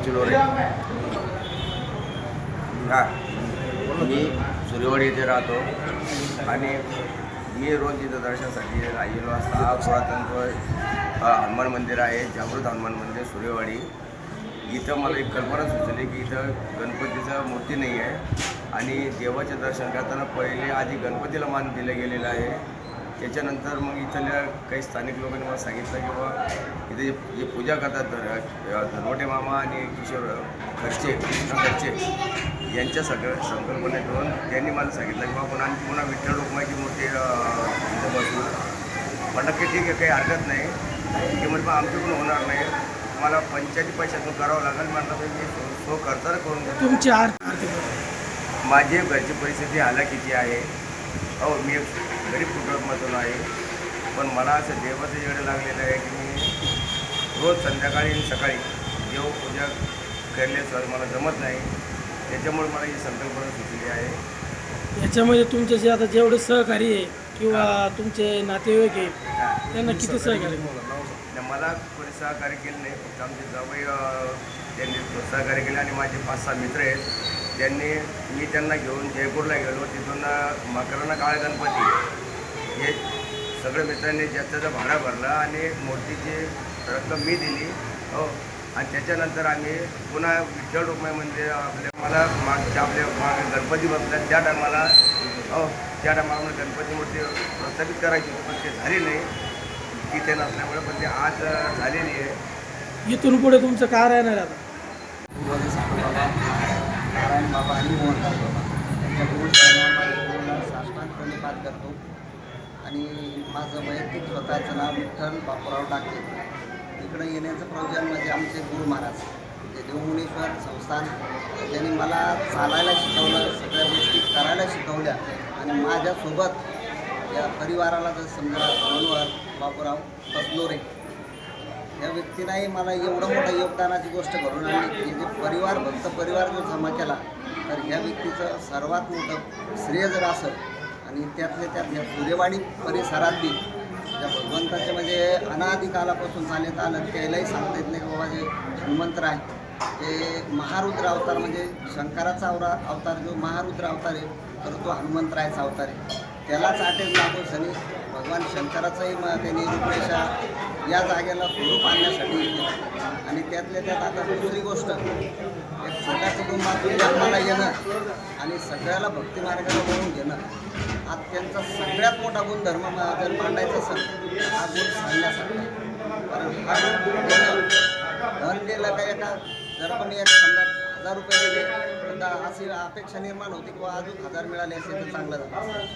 संभाजी लोरे. हा. मी सुरेवाडी इथे राहतो. आणि मी रोज इथं दर्शनासाठी राहिलेलो असता. पुरातन हनुमान मंदिर आहे जागृत हनुमान मंदिर सुरेवाडी इथं मला एक कल्पना सुचली की इथं गणपतीचं मूर्ती नाही आहे. आणि देवाचे दर्शन करताना पहिले आधी गणपतीला मान दिलं गेलेलं आहे. त्याच्यानंतर मग इथल्या काही स्थानिक लोकांनी मला सांगितलं की बाबा इथे जे जे पूजा करतात धर धनवटे मामा आणि किशोर खर्चे कृष्ण खर्चे यांच्या सगळं संकल्पनेतून त्यांनी मला सांगितलं की बाबा आणखी पुन्हा विठ्ठल रुक्माची मूर्ती इथं बसवू. म्हटलं की ठीक आहे काही हरकत नाही. की म्हणजे मग आमच्याकडून होणार नाही. मला पंचायती पैशातून करावं लागेल. म्हटलं तर मी सो खर्चानं करून तुमची आर्थिक माझी घरची परिस्थिती हालाकीची आहे. हो मी एक गरीब कुटुंबातून आहे. पण मला असं देवाचं येणं लागलेलं आहे की मी रोज संध्याकाळी आणि सकाळी देव पूजा केल्याशिवाय मला जमत नाही. त्याच्यामुळे मला ही संकल्पना सुचली आहे. याच्यामध्ये तुमचे जे आता जेवढे सहकारी आहे किंवा तुमचे नातेवाईक आहे त्यांना किती सहकार्य? मला कोणी सहकार्य केलं नाही. फक्त आमचे जवळ त्यांनी सहकार्य केले आणि माझे पाच सहा मित्र आहेत. त्यांनी मी त्यांना घेऊन जयपूरला गेलो. तिथून मकरांना काळा गणपती. हे सगळ्या मित्रांनी ज्याचं भाडं भरलं आणि मूर्तीची रक्कम मी दिली. हो. आणि त्याच्यानंतर आम्ही पुन्हा विठ्ठल रुक्माई मंदिर आपल्या मला मागच्या आपल्या मागे गणपती बसल्या त्या टायमाला हो त्या टायमाला मला गणपती मूर्ती प्रस्थापित करायची होती पण ते झाली नाही. तिथे नसल्यामुळे पण ते आज झालेली आहे. इथून पुढे तुमचं काय राहणार आहे आता नारायण बाबा आणि मोहनदास बाबा. त्यांच्या गुरु चरणांना साष्टांगपणे पाठ करतो. आणि माझं वैयक्तिक स्वतःचं नाव विठ्ठल बापूराव टाके इकडं येण्याचं प्रयोजन म्हणजे आमचे गुरु महाराज. जे देवमुनेश्वर संस्थान. ज्यांनी मला चालायला शिकवलं सगळ्या गोष्टी करायला शिकवल्या. आणि माझ्यासोबत या परिवाराला जर समजा मनोहर बापूराव कसलोरे या व्यक्तीनंही मला एवढं मोठं योगदानाची गोष्ट घडून आणली की जे परिवार भक्त परिवार जो जमा केला तर ह्या व्यक्तीचं सर्वात मोठं श्रेय जर असं आणि त्यातले त्यात ह्या सूर्यवाडी परिसरात बी भगवंताचे म्हणजे अनादिकालापासून चालत आलं त्यालाही सांगता येत नाही बाबा जे हनुमंतर आहे ते महारुद्र अवतार म्हणजे शंकराचा अवरा अवतार जो महारुद्र अवतार आहे तर तो हनुमंतरायचा अवतार आहे. त्यालाच आटेल लागू सनी भगवान शंकराचाही मग त्यांनी रूपरेषा या जागेला स्वरूप आणण्यासाठी आणि त्यातल्या त्यात आता दुसरी गोष्ट एक छोट्या कुटुंबातून जन्माला येणं आणि सगळ्याला भक्ती मार्गाला घेणं हा त्यांचा सगळ्यात मोठा गुणधर्म धर्म जर मांडायचा असेल हा गुण सांगण्यासाठी कारण हा गुण धन दिलं का? एका जर पण एक समजा हजार रुपये दिले तर अशी अपेक्षा निर्माण होती किंवा अजून हजार मिळाले असेल तर चांगलं झालं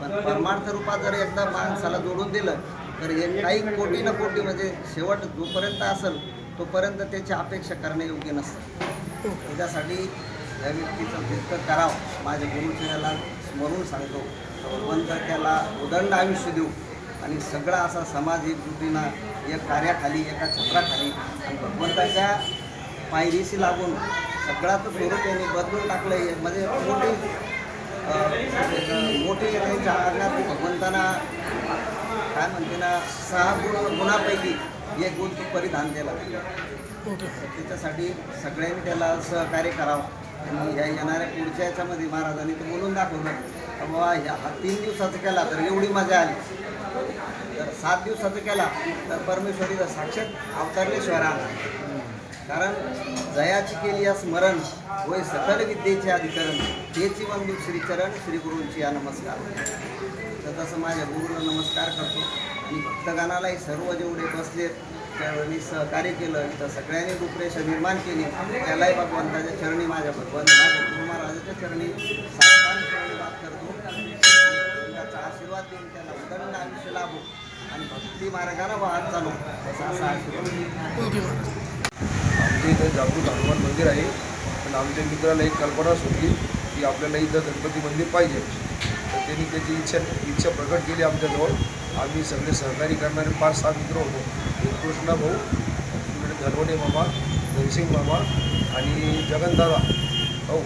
पण परमार्थ रूपात जर एकदा माणसाला जोडून दिलं तर हे काही कोटी ना कोटी म्हणजे शेवट जोपर्यंत असेल तोपर्यंत त्याची अपेक्षा करणे योग्य नसतं. त्याच्यासाठी या व्यक्तीचं जितकं करावं माझ्या गुरुचर्याला स्मरून सांगतो भगवंत त्याला उदंड आयुष्य देऊ. आणि सगळा असा समाज एकजुटीनं एक कार्याखाली एका छत्राखाली आणि भगवंताच्या पायरीशी लागून सगळ्याचं स्वरूप यांनी बदलून टाकलं आहे म्हणजे मोठी मोठी त्यांच्या आज्ञात भगवंताना काय म्हणते ना सहा गुण गुणापैकी एक गुण तो परिधान केला. त्याच्यासाठी सगळ्यांनी त्याला सहकार्य करावं. आणि ह्या येणाऱ्या पुढच्या याच्यामध्ये महाराजांनी ते बोलून दाखवलं. बाबा ह्या हा तीन दिवसाचं केला तर एवढी मजा आली. तर सात दिवसाचं केला तर परमेश्वरीचा साक्षात अवतरल्याशिवाय राहणार कारण जयाची केली या स्मरण होय सकल विद्येचे अधिकरण. तेची वंदू श्रीचरण श्री गुरूंची या नमस्कार. तर तसं माझ्या गुरुला नमस्कार करतो. आणि भक्तगानालाही सर्व जेवढे बसले त्यावेळी सहकार्य केलं. तर सगळ्यांनी रूपरेषा निर्माण केली. त्यालाही भगवंताच्या चरणी माझ्या भगवंत माझ्या गुरु महाराजाच्या चरणी बात करतो. त्याचा आशीर्वाद देऊन त्याला उदंड आयुष्य लाभो आणि भक्ती मार्गाला वाहत चालू तसा असा आशीर्वाद. आमच्या इथं जागृत हनुमान मंदिर आहे. पण आमच्या मित्राला एक कल्पना सुटली की आपल्याला इथं गणपती मंदिर पाहिजे. त्यांनी त्याची इच्छा इच्छा प्रकट केली आमच्याजवळ. आम्ही सगळे सहकारी करणारे पाच सहा मित्र होतो. एक कृष्णा भाऊ इकडे मामा धनसिंग मामा आणि जगनदादा भाऊ.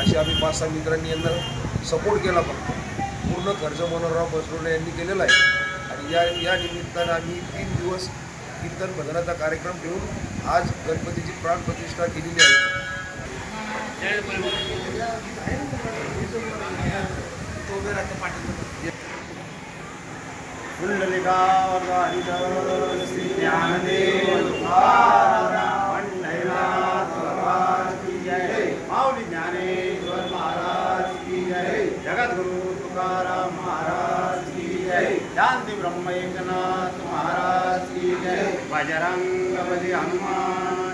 असे आम्ही पाच सहा मित्रांनी यांना सपोर्ट केला फक्त. पूर्ण खर्च मनोहरराव बसरोडे यांनी केलेला आहे. आणि या या निमित्तानं आम्ही तीन दिवस कीर्तन भजनाचा कार्यक्रम ठेवून आज गणपतीची प्राणप्रतिष्ठा केलेली आहे. लोक उभे राहते पाठीमध्ये कुंडलिकावरदारित श्री ज्ञानदेव माऊली ज्ञानेश्वर महाराज की जय जगद्गुरु तुकाराम महाराज की जय शांती ब्रह्म एकनाथ महाराज की जय बजरंग हनुमान